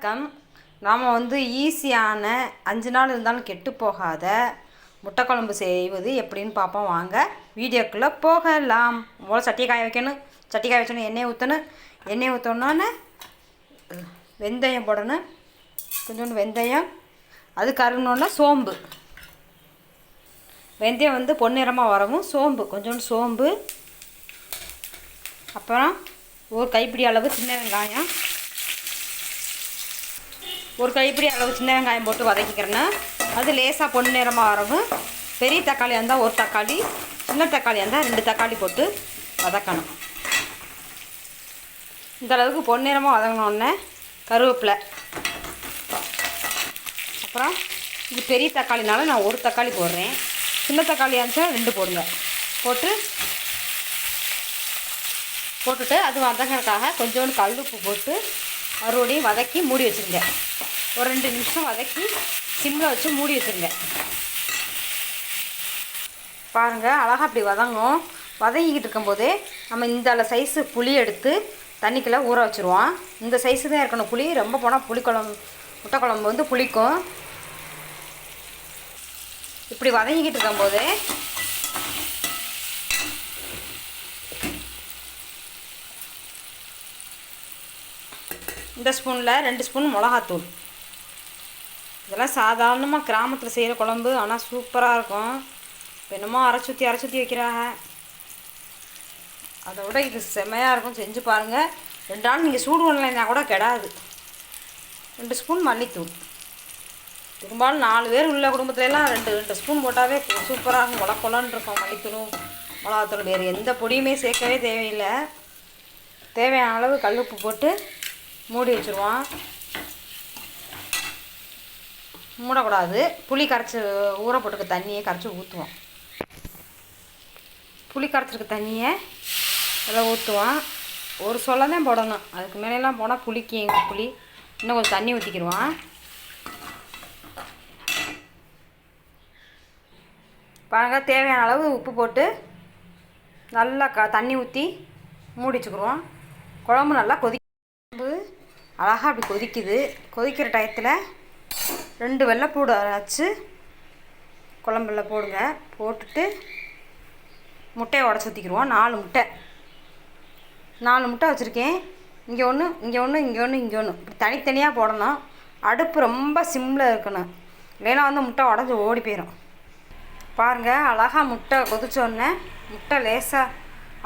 வணக்கம். நாம் வந்து ஈஸியான அஞ்சு நாள் இருந்தாலும் கெட்டு போகாத முட்டை குழம்பு செய்வது எப்படின்னு பார்ப்போம் வாங்க வீடியோக்குள்ளே போகலாம். முதல்ல சட்டியை காய வைக்கணும். சட்டி காய வச்சணும் எண்ணெய் ஊற்றணும் எண்ணெய் ஊற்றணுன்னு வெந்தயம் போடணும். கொஞ்சோண்டு வெந்தயம். அது கருகணுன்னா சோம்பு. வெந்தயம் வந்து பொன்னிறமாக வரவும் சோம்பு. கொஞ்சோண்டு சோம்பு. அப்புறம் ஒரு கைப்பிடி அளவு சின்ன வெங்காயம். ஒரு கைப்பிடி அளவு சின்ன வெங்காயம் போட்டு வதக்கிக்கிறேன்னா அது லேசாக பொன் நிறமாக வரவும் பெரிய தக்காளியாக இருந்தால் ஒரு தக்காளி சின்ன தக்காளியாக இருந்தால் ரெண்டு தக்காளி போட்டு வதக்கணும். இந்த அளவுக்கு பொன்னிறமாக வதங்கினோடனே கருவேப்பிலை. அப்புறம் இது பெரிய தக்காளினால நான் ஒரு தக்காளி போடுறேன். சின்ன தக்காளியாக இருந்துச்சா ரெண்டு போடுங்க. போட்டு போட்டுட்டு அது வதங்கிறதுக்காக கொஞ்சோண்டு கல் உப்பு போட்டு மறுபடியும் வதக்கி மூடி வச்சுருங்க. ஒரு ரெண்டு நிமிஷம் வதக்கி சிம்மில் வச்சு மூடி வச்சுருங்க. பாருங்கள் அழகாக அப்படி வதங்கும். வதங்கிக்கிட்டு இருக்கும்போது நம்ம இந்த சைஸு புளி எடுத்து தண்ணிக்குள்ளே ஊற வச்சுருவோம். இந்த சைஸு தான் இருக்கணும் புளி. ரொம்ப போனால் புளிக்குழம்பு முட்டை குழம்பு வந்து புளிக்கும். இப்படி வதங்கிக்கிட்டு இருக்கும்போது இந்த ஸ்பூனில் ரெண்டு ஸ்பூன் மிளகாத்தூள். இதெல்லாம் சாதாரணமாக கிராமத்தில் செய்கிற குழம்பு ஆனால் சூப்பராக இருக்கும். என்னமோ அரைச்சுத்தி அரைச்சுத்தி வைக்கிறாங்க. அதை விட இது செம்மையாக இருக்கும். செஞ்சு பாருங்கள் ரெண்டு நாள் நீங்கள் சூடு பண்ணலைன்னா கூட கெடாது. ரெண்டு ஸ்பூன் மல்லித்தூள். பெரும்பாலும் நாலு பேர் உள்ள குடும்பத்துலலாம் ரெண்டு ரெண்டு ஸ்பூன் போட்டாவே சூப்பராக இருக்கும். கொல கொலன்னு இருக்கும் மல்லித்தூளும் மிளகாத்தூள் வேறு எந்த பொடியுமே சேர்க்கவே தேவையில்லை. தேவையான அளவு கல் உப்பு போட்டு மூடி வச்சுருவோம். மூடக்கூடாது. புளி கரைச்சி ஊற போட்டுக்க தண்ணியை கரைச்சி ஊற்றுவோம் புளி கரைச்சிருக்க தண்ணியை அதில் ஊற்றுவோம் ஒரு சொல்ல தான் போடணும். அதுக்கு மேலெலாம் போனால் புளிக்கு எங்கள் புளி. இன்னும் கொஞ்சம் தண்ணி ஊற்றிக்கிடுவோம் பாருங்க தேவையான அளவு உப்பு போட்டு நல்லா க தண்ணி ஊற்றி மூடிச்சுக்கிடுவோம். குழம்பு நல்லா கொதி அழகாக அப்படி கொதிக்குது. கொதிக்கிற டயத்தில் ரெண்டு வெள்ளைப்பூடு அரைச்சி குழம்புல போடுங்க. போட்டுட்டு முட்டையை உடச்சி ஊற்றிக்கிடுவோம் நாலு முட்டை. நாலு முட்டை வச்சுருக்கேன். இங்கே ஒன்று இங்கே ஒன்று இங்கே ஒன்று இங்கே ஒன்று இப்படி தனித்தனியாக போடணும். அடுப்பு ரொம்ப சிம்மில் இருக்கணும். இல்லைன்னா வந்து முட்டை உடஞ்சி ஓடி போயிடும் பாருங்கள் அழகாக முட்டை கொதிச்சோடனே முட்டை லேசாக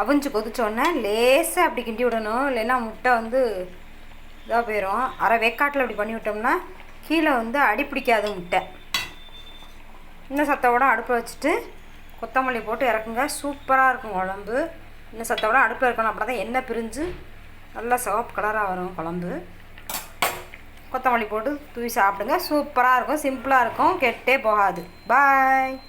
அவிஞ்சு கொதிச்சோடனே லேசாக அப்படி கிண்டி விடணும். இல்லைன்னா முட்டை வந்து இதாக போயிடும் அரை வேக்காட்டில் அப்படி பண்ணி விட்டோம்னா கீழே வந்து அடி பிடிக்காது முட்டை. இன்னும் சத்தோட அடுப்பில் வச்சுட்டு கொத்தமல்லி போட்டு இறக்குங்க. சூப்பராக இருக்கும் குழம்பு. இன்னும் சத்தோட அடுப்பில் இருக்கணும். அப்படி தான் எண்ணெய் பிரிஞ்சு நல்லா சிவப்பு கலராக வரும் குழம்பு. கொத்தமல்லி போட்டு தூவி சாப்பிடுங்க. சூப்பராக இருக்கும். சிம்பிளாக இருக்கும். கெட்டே போகாது. பாய்